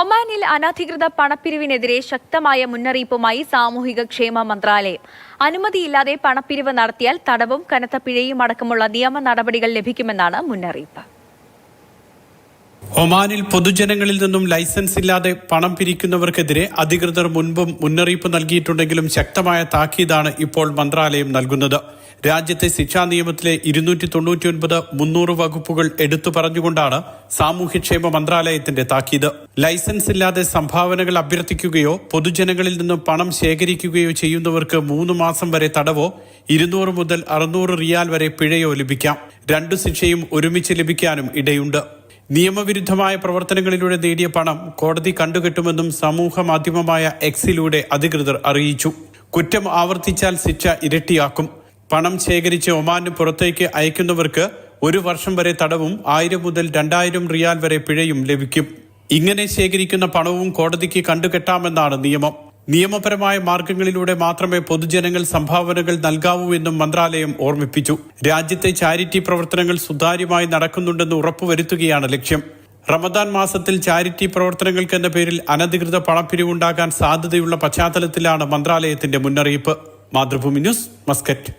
ഒമാനിൽ അനധികൃത പണപ്പിരിവിനെതിരെ ശക്തമായ മുന്നറിയിപ്പുമായി സാമൂഹിക ക്ഷേമ മന്ത്രാലയം. അനുമതിയില്ലാതെ പണപ്പിരിവ് നടത്തിയാൽ തടവും കനത്ത പിഴയും അടക്കമുള്ള നിയമ നടപടികൾ ലഭിക്കുമെന്നാണ് മുന്നറിയിപ്പ്. ഒമാനിൽ പൊതുജനങ്ങളിൽ നിന്നും ലൈസൻസ് ഇല്ലാതെ പണം പിരിക്കുന്നവർക്കെതിരെ അധികൃതർ മുൻപും മുന്നറിയിപ്പ് നൽകിയിട്ടുണ്ടെങ്കിലും ശക്തമായ താക്കീതാണ് ഇപ്പോൾ മന്ത്രാലയം നൽകുന്നത്. രാജ്യത്തെ ശിക്ഷാ നിയമത്തിലെ ഇരുന്നൂറ്റി തൊണ്ണൂറ്റിയൊൻപത് മുന്നൂറ് വകുപ്പുകൾ എടുത്തു പറഞ്ഞുകൊണ്ടാണ് സാമൂഹ്യക്ഷേമ മന്ത്രാലയത്തിന്റെ താക്കീത്. ലൈസൻസ് ഇല്ലാതെ സംഭാവനകൾ അഭ്യർത്ഥിക്കുകയോ പൊതുജനങ്ങളിൽ നിന്ന് പണം ശേഖരിക്കുകയോ ചെയ്യുന്നവർക്ക് മൂന്ന് മാസം വരെ തടവോ ഇരുന്നൂറ് മുതൽ അറുന്നൂറ് റിയാൽ വരെ പിഴയോ ലഭിക്കാം. രണ്ടു ശിക്ഷയും ഒരുമിച്ച് ലഭിക്കാനും ഇടയുണ്ട്. നിയമവിരുദ്ധമായ പ്രവർത്തനങ്ങളിലൂടെ നേടിയ പണം കോടതി കണ്ടുകെട്ടുമെന്നും സമൂഹ മാധ്യമമായ എക്സിലൂടെ അധികൃതർ അറിയിച്ചു. കുറ്റം ആവർത്തിച്ചാൽ ശിക്ഷ ഇരട്ടിയാക്കും. പണം ശേഖരിച്ച് ഒമാന് പുറത്തേക്ക് അയക്കുന്നവർക്ക് ഒരു വർഷം വരെ തടവും ആയിരം മുതൽ രണ്ടായിരം റിയാൽ വരെ പിഴയും ലഭിക്കും. ഇങ്ങനെ ശേഖരിക്കുന്ന പണവും കോടതിക്ക് കണ്ടുകെട്ടാമെന്നാണ് നിയമം. നിയമപരമായ മാർഗങ്ങളിലൂടെ മാത്രമേ പൊതുജനങ്ങൾ സംഭാവനകൾ നൽകാവൂ എന്നും മന്ത്രാലയം ഓർമ്മിപ്പിച്ചു. രാജ്യത്തെ ചാരിറ്റി പ്രവർത്തനങ്ങൾ സുതാര്യമായി നടക്കുന്നുണ്ടെന്ന് ഉറപ്പുവരുത്തുകയാണ് ലക്ഷ്യം. റമദാൻ മാസത്തിൽ ചാരിറ്റി പ്രവർത്തനങ്ങൾക്ക് എന്ന പേരിൽ അനധികൃത പണപ്പിരിവുണ്ടാകാൻ സാധ്യതയുള്ള പശ്ചാത്തലത്തിലാണ് മന്ത്രാലയത്തിന്റെ മുന്നറിയിപ്പ്. Mathrubhumi news Muscat.